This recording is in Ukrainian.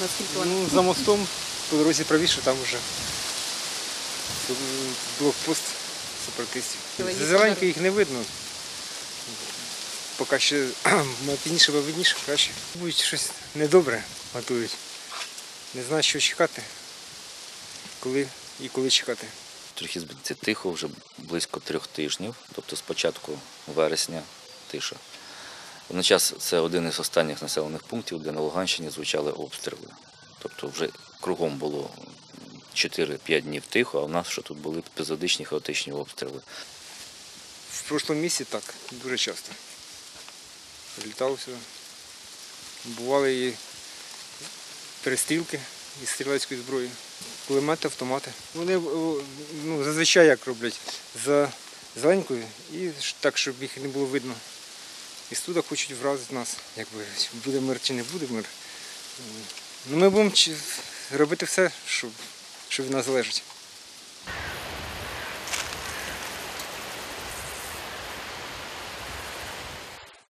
Наскільки вони? Ну, за мостом по дорозі правіше, там вже блокпост сепаратистів. Зелені Зеленько їх не видно. Поки ще пізніше, бо видніше, краще. Будуть щось недобре готують. Не знаю, що чекати. Коли і коли чекати. Трохи збудеться тихо, вже близько трьох тижнів, тобто з початку вересня тиша. Водночас це один із останніх населених пунктів, де на Луганщині звучали обстріли. Тобто вже кругом було 4-5 днів тихо, а в нас що тут були епізодичні хаотичні обстріли. В прошлому місці так, дуже часто. Літав сюди. Бували і перестрілки із стрілецької зброї, кулемети, автомати. Вони ну, зазвичай як роблять за зеленькою і так, щоб їх не було видно. І туди хочуть вразити нас, якби буде мир чи не буде мир. Ну, ми будемо робити все, щоб, що від нас залежить.